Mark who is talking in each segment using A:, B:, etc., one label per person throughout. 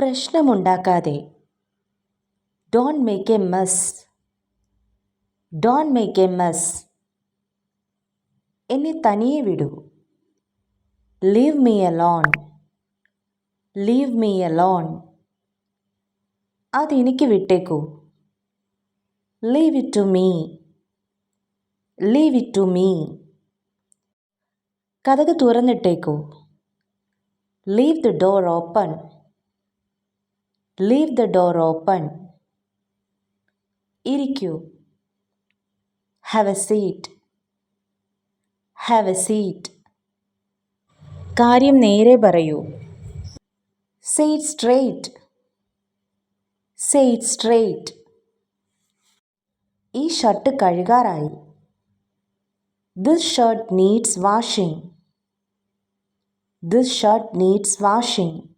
A: പ്രശ്നമുണ്ടാക്കാതെ. Don't make a muss don't make a muss എന്നെ തനിയെ വിടൂ. Leave me alone leave me alone അതെനിക്ക് വിട്ടേക്കൂ. Leave it to me leave it to me Kathak തുറന്നിട്ടേക്കൂ. Leave the door open leave the door open ഇരിക്കൂ. Have a seat have a seat കാര്യം നേരെ പറയൂ. Say it straight say it straight ഈ shirt കഴുകാറായി. This shirt needs washing this shirt needs washing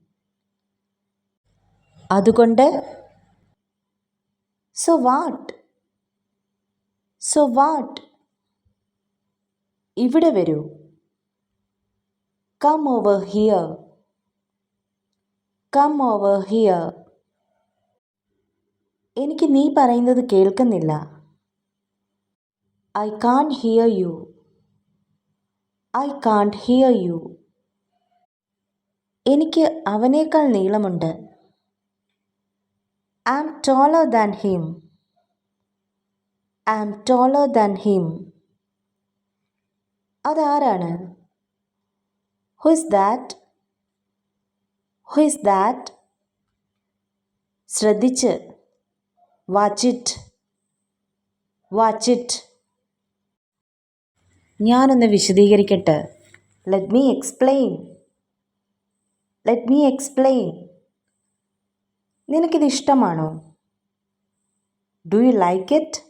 A: അതുകൊണ്ട് so what so what ഇവിടെ വരൂ. Come over here come over here എനിക്ക് നീ പറയുന്നത് കേൾക്കുന്നില്ല. I can't hear you I can't hear you എനിക്ക് അവനേക്കാൾ നീളമുണ്ട്. Am taller than him am taller than him അതാരാണ്? Who is that who is that ശ്രദ്ധിച്ച്. വാച്ച് ഇറ്റ് വാച്ച് ഇറ്റ് ഞാനൊന്ന് വിശദീകരിക്കട്ടെ. Let me explain let me explain നിനക്കിത് ഇഷ്ടമാണോ? Do you like it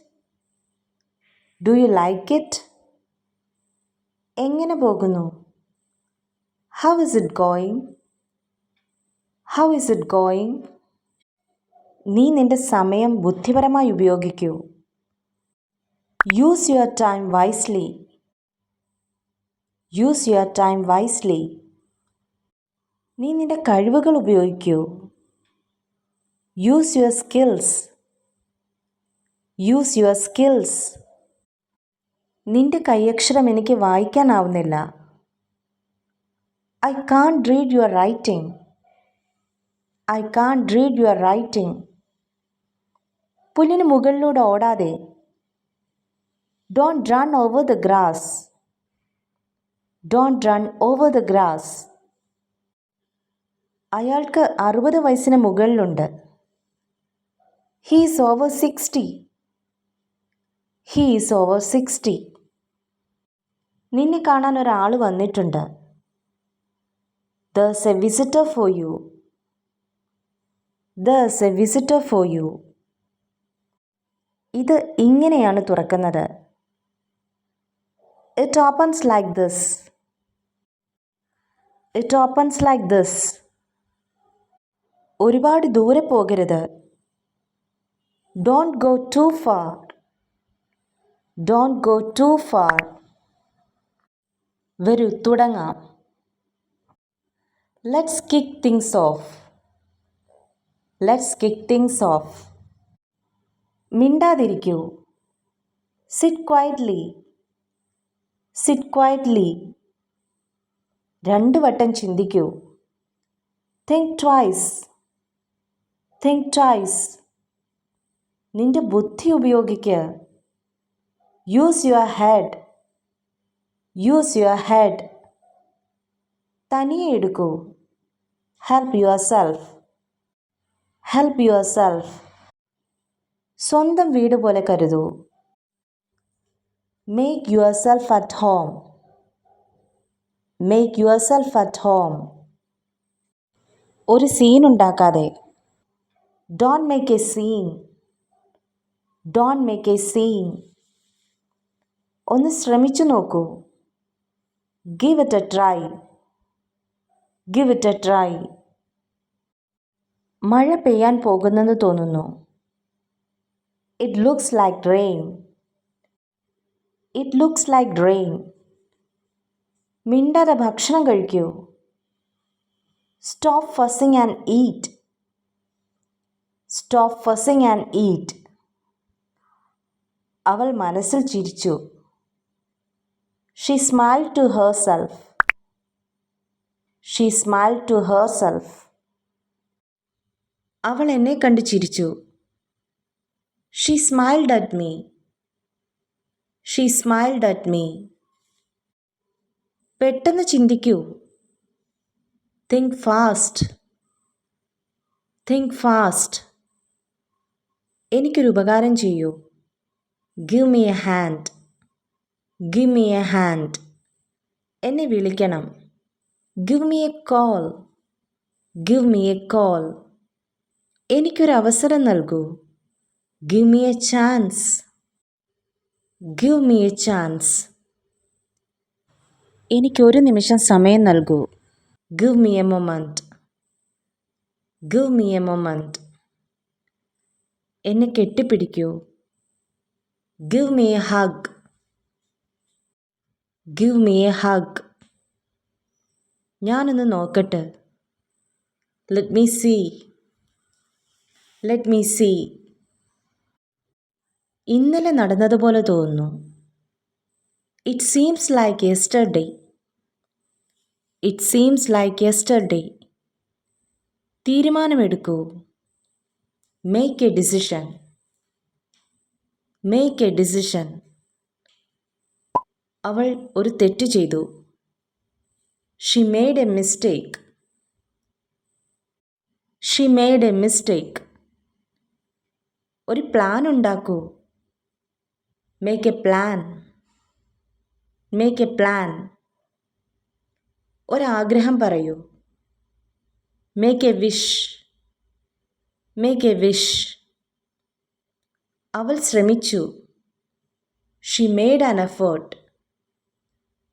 A: do you like it എങ്ങനെ പോകുന്നു? How is it going how is it going നീ നിന്റെ സമയം ബുദ്ധിപരമായി ഉപയോഗിക്കൂ. Use your time wisely use your time wisely നീ നിന്റെ കഴിവുകൾ ഉപയോഗിക്കൂ. Use your skills use your skills നിന്റെ കൈയക്ഷരം എനിക്ക് വായിക്കാനാവുന്നില്ല. I can't read your writing I can't read your writing പുല്ലിന് മുകളിലൂടെ ഓടാതെ. Don't run over the grass don't run over the grass അയാൾക്ക് അറുപത് വയസ്സിന് മുകളിലുണ്ട്. He's over sixty he's over sixty നിന്നെ കാണാൻ ഒരാൾ വന്നിട്ടുണ്ട്. There's a visitor for you there's a visitor for you ഇത് ഇങ്ങനെയാണ് തുറക്കുന്നത്. It opens like this it opens like this ഒരുപാട് ദൂരെ പോകരുത്. don't go too far don't go too far വരൂ തുടങ്ങാം let's kick things off let's kick things off മിണ്ടാതിരിക്കൂ sit quietly sit quietly രണ്ട് വട്ടം ചിന്തിക്കൂ തിങ്ക് ട്വൈസ് തിങ്ക് ട്വൈസ് നിന്റെ ബുദ്ധി ഉപയോഗിക്കുക use your head use your head തനിയെ എടുക്കൂ. Help yourself help yourself സ്വന്തം വീട് പോലെ കരുതൂ. Make yourself at home make yourself at home ഒരു സീൻ ഉണ്ടാക്കാതെ. Don't make a scene don't make a scene ഒന്ന് ശ്രമിച്ചു നോക്കൂ. Give it a try give it a try മഴ പെയ്യാൻ പോകുന്നെന്ന് തോന്നുന്നു. It looks like rain it looks like rain മിണ്ടാതെ ഭക്ഷണം കഴിക്കൂ. Stop fussing and eat stop fussing and eat അവൾ മനസ്സിൽ ചിരിച്ചു. She smile to herself she smile to herself അവൾ എന്നെ കണ്ട് ചിരിച്ചു. She smiled at me she smiled at me പെട്ടെന്ന് ചിന്തിക്കൂ. തിങ്ക് ഫാസ്റ്റ് തിങ്ക് ഫാസ്റ്റ് എനിക്കൊരു ഉപകാരം ചെയ്യൂ. Give me a hand give me a hand എന്നെ വിളിക്കണം. Give me a call give me a call എനിക്കൊരു അവസരം നൽകൂ. Give me a chance give me a chance എനിക്കൊരു നിമിഷം സമയം നൽകൂ. Give me a moment give me a moment എന്നെ കെട്ടിപ്പിടിക്കൂ. Give me a hug give me a hug ഞാനൊന്ന് നോക്കട്ടെ. Let me see let me see ഇന്നലെ നടന്നതുപോലെ തോന്നുന്നു. It seems like yesterday it seems like yesterday തീരുമാനമെടുക്കൂ. Make a decision make a decision അവൾ ഒരു തെറ്റ് ചെയ്തു. She made a mistake she made a mistake ഒരു plan ഉണ്ടാക്കൂ. Make a plan make a plan ഒരാഗ്രഹം പറയൂ. Make a wish make a wish അവൾ ശ്രമിച്ചു. She made an effort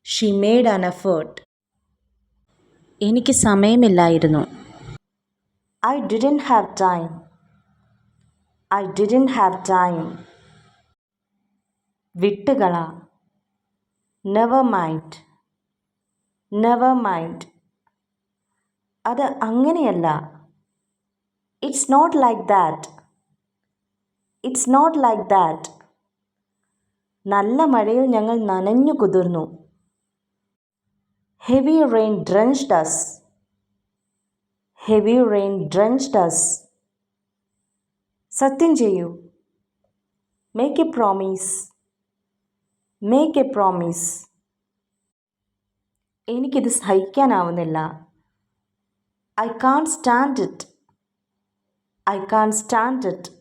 A: she made an effort എനിക്ക് സമയമില്ലായിരുന്നു. I didn't have time I didn't have time വിട്ടുകള. Never mind never mind അത് അങ്ങനെയല്ല. It's not like that it's not like that നല്ല മഴയിൽ ഞങ്ങൾ നനഞ്ഞു കുതിർന്നു. Heavy rain drenched us heavy rain drenched us സത്യം ചെയ്യൂ. Make a promise make a promise എനിക്കിത് സഹിക്കാനാവുന്നില്ല. I can't stand it I can't stand it